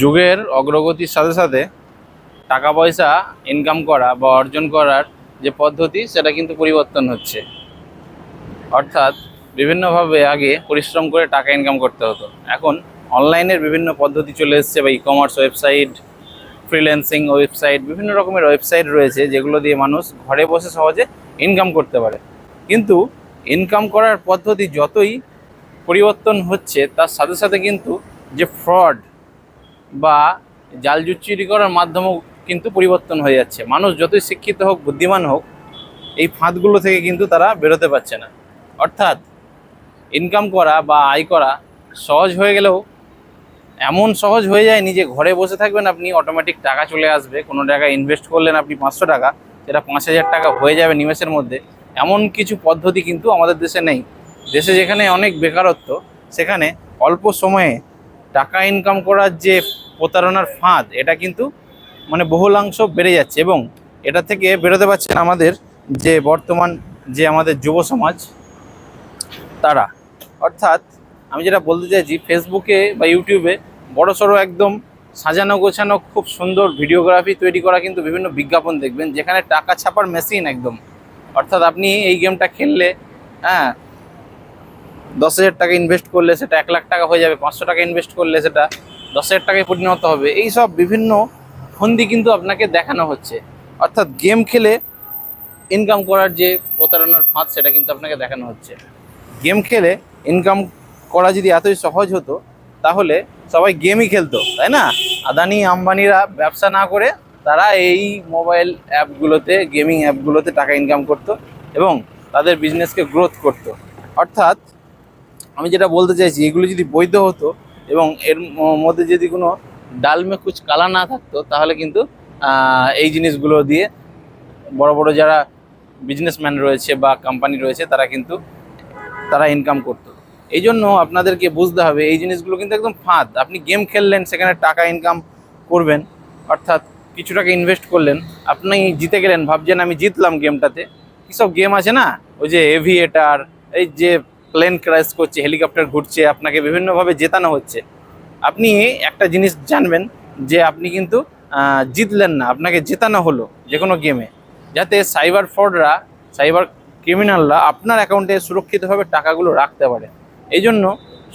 যুগের অগ্রগতির সাথে সাথে টাকা পয়সা ইনকাম করা বা অর্জন করার যে পদ্ধতি, সেটা কিন্তু পরিবর্তন হচ্ছে। অর্থাৎ বিভিন্নভাবে আগে পরিশ্রম করে টাকা ইনকাম করতে হতো। এখন অনলাইনের বিভিন্ন পদ্ধতি চলে এসেছে, বা e commerce website freelancing website বিভিন্ন রকমের ওয়েবসাইট রয়েছে, যেগুলো দিয়ে মানুষ ঘরে বসে সহজে ইনকাম করতে পারে। কিন্তু ইনকাম করার পদ্ধতি যতই পরিবর্তন হচ্ছে, তার সাথে সাথে কিন্তু যে ফ্রড বা জাল জুচ্চুরি করার মাধ্যমেও কিন্তু পরিবর্তন হয়ে যাচ্ছে। মানুষ যতই শিক্ষিত হোক, বুদ্ধিমান হোক, এই ফাঁদগুলো থেকে কিন্তু তারা বেরোতে পারছে না। অর্থাৎ ইনকাম করা বা আয় করা সহজ হয়ে গেলেও এমন সহজ হয়ে যায় নিজে ঘরে বসে থাকবেন আপনি অটোমেটিক টাকা চলে আসবে। কোনো টাকা ইনভেস্ট করলেন আপনি পাঁচশো টাকা সেটা পাঁচ হাজার টাকা হয়ে যাবে নিমেষের মধ্যে। এমন কিছু পদ্ধতি কিন্তু আমাদের দেশে নেই। দেশে যেখানে অনেক বেকারত্ব, সেখানে অল্প সময়ে টাকা ইনকাম করার যে প্রতারণার ফাঁদ, এটা কিন্তু মানে বহুলাংশ বেড়ে যাচ্ছে এবং এটা থেকে বেরোতে পারছেন আমাদের যে বর্তমান যে আমাদের যুব সমাজ, তারা। অর্থাৎ আমি যেটা বলতে চাইছি, ফেসবুকে বা ইউটিউবে বড় সড়ো একদম সাজানো গোছানো খুব সুন্দর ভিডিওগ্রাফি তৈরি করা কিন্তু বিভিন্ন বিজ্ঞাপন দেখবেন, যেখানে টাকা ছাপার মেশিন একদম। অর্থাৎ আপনি এই গেমটা খেললে হ্যাঁ দশ হাজার টাকা ইনভেস্ট করলে সেটা এক লাখ টাকা হয়ে যাবে, পাঁচশো টাকা ইনভেস্ট করলে সেটা দশ হাজার টাকায় পরিণত হবে। এই সব বিভিন্ন ফন্দি কিন্তু আপনাকে দেখানো হচ্ছে। অর্থাৎ গেম খেলে ইনকাম করার যে প্রতারণার ফাঁদ, সেটা কিন্তু আপনাকে দেখানো হচ্ছে। গেম খেলে ইনকাম করা যদি এতই সহজ হতো, তাহলে সবাই গেমই খেলতো, তাই না? আদানি, আম্বানিরা ব্যবসা না করে তারা এই মোবাইল অ্যাপগুলোতে গেমিং অ্যাপগুলোতে টাকা ইনকাম করতো এবং তাদের বিজনেসকে গ্রোথ করতো। অর্থাৎ আমি যেটা বলতে চাইছি, এগুলো যদি বৈধ হতো এবং এর মধ্যে যদি কোনো ডালমে কুচ কালা না থাকতো, তাহলে কিন্তু এই জিনিসগুলো দিয়ে বড় বড় যারা বিজনেসম্যান রয়েছে বা কোম্পানি রয়েছে, তারা কিন্তু, তারা ইনকাম করতো। এই জন্য আপনাদেরকে বুঝতে হবে, এই জিনিসগুলো কিন্তু একদম ফাঁদ। আপনি গেম খেললেন, সেখানে টাকা ইনকাম করবেন, অর্থাৎ কিছু টাকা ইনভেস্ট করলেন, আপনি জিতে গেলেন, ভাবছেন আমি জিতলাম গেমটাতে সব গেম আছে না? ওই যে এভিয়েটার এই যে প্লেন ক্র্যাশ করছে হেলিকপ্টার ঘুরছে, আপনাকে বিভিন্নভাবে জেতানো হচ্ছে। আপনি একটা জিনিস জানবেন যে আপনি কিন্তু জিতলেন না, আপনাকে জেতানো হলো যে কোনো গেমে যাতে সাইবার ফ্রডরা সাইবার ক্রিমিনালরা আপনার অ্যাকাউন্টে সুরক্ষিতভাবে টাকাগুলো রাখতে পারে। এই জন্য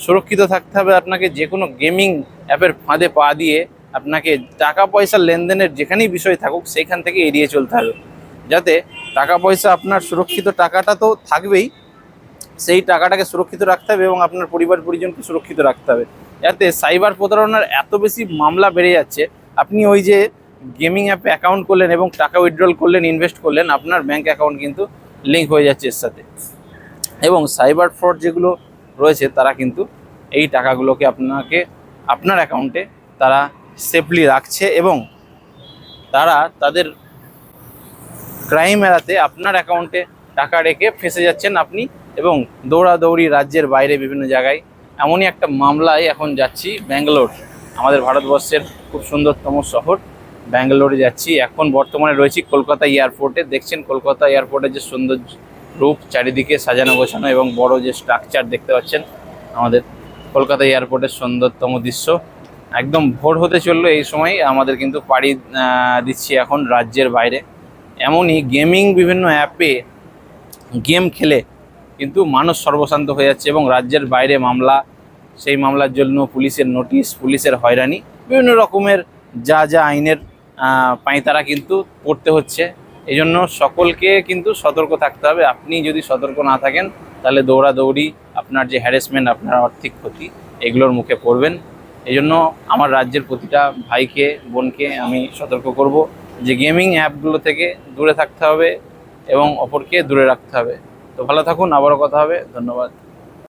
সুরক্ষিত থাকতে হবে আপনাকে যে কোনো গেমিং অ্যাপের ফাঁদে পা দিয়ে আপনাকে টাকা পয়সা লেনদেনের যেখানেই বিষয় থাকুক, সেইখান থেকে এড়িয়ে চলতে হবে। যাতে টাকা পয়সা আপনার সুরক্ষিত টাকাটা তো থাকবেই সেই টাকাটাকে সুরক্ষিত রাখতে হবে এবং আপনার পরিবার পরিজনকে সুরক্ষিত রাখতে হবে। যাতে সাইবার প্রতারণার এত বেশি মামলা বেড়ে যাচ্ছে, আপনি ওই যে গেমিং অ্যাপে অ্যাকাউন্ট করলেন এবং টাকা উইথড্রল করলেন ইনভেস্ট করলেন, আপনার ব্যাঙ্ক অ্যাকাউন্ট কিন্তু লিঙ্ক হয়ে যাচ্ছে এর সাথে। এবং সাইবার ফ্রড যেগুলো রয়েছে, তারা কিন্তু এই টাকাগুলোকে আপনাকে, আপনার অ্যাকাউন্টে তারা সেফলি রাখছে এবং তারা তাদের ক্রাইম এড়াতে আপনার অ্যাকাউন্টে টাকা রেখে ফেসে যাচ্ছেন। আপনি এবং দৌড়াদৌড়ি রাজ্যের বাইরে বিভিন্ন জায়গায়। এমনই একটা মামলায় এখন যাচ্ছি ব্যাঙ্গালোর। আমাদের ভারতবর্ষের খুব সুন্দরতম শহর, ব্যাঙ্গালোরে যাচ্ছি। এখন বর্তমানে রয়েছি কলকাতা এয়ারপোর্টে। দেখছেন কলকাতা এয়ারপোর্টের যে সুন্দর রূপ, চারিদিকে সাজানো গোছানো এবং বড় যে স্ট্রাকচার দেখতে পাচ্ছেন, আমাদের কলকাতা এয়ারপোর্টের সুন্দরতম দৃশ্য। একদম ভোর হতে চলল এই সময়, আমাদের কিন্তু পাড়ি দিচ্ছি এখন রাজ্যের বাইরে। এমনই গেমিং বিভিন্ন অ্যাপে গেম খেলে কিন্তু মানুষ সর্বশান্ত হয়ে যাচ্ছে এবং রাজ্যের বাইরে মামলা, সেই মামলার জন্য পুলিশের নোটিশ, পুলিশের হয়রানি, বিভিন্ন রকমের যা যা আইনের পাঁয়তারা কিন্তু পড়তে হচ্ছে। এই জন্য সকলকে কিন্তু সতর্ক থাকতে হবে। আপনি যদি সতর্ক না থাকেন, তাহলে দৌড়াদৌড়ি, আপনার যে হ্যারাসমেন্ট আপনার আর্থিক ক্ষতি, এগুলোর মুখে পড়বেন। এই জন্য আমার রাজ্যের প্রতিটা ভাইকে, বোনকে আমি সতর্ক করব যে গেমিং অ্যাপগুলো থেকে দূরে থাকতে হবে এবং অপরকে দূরে রাখতে হবে। তো ভালো থাকুন আবারও কথা হবে ধন্যবাদ।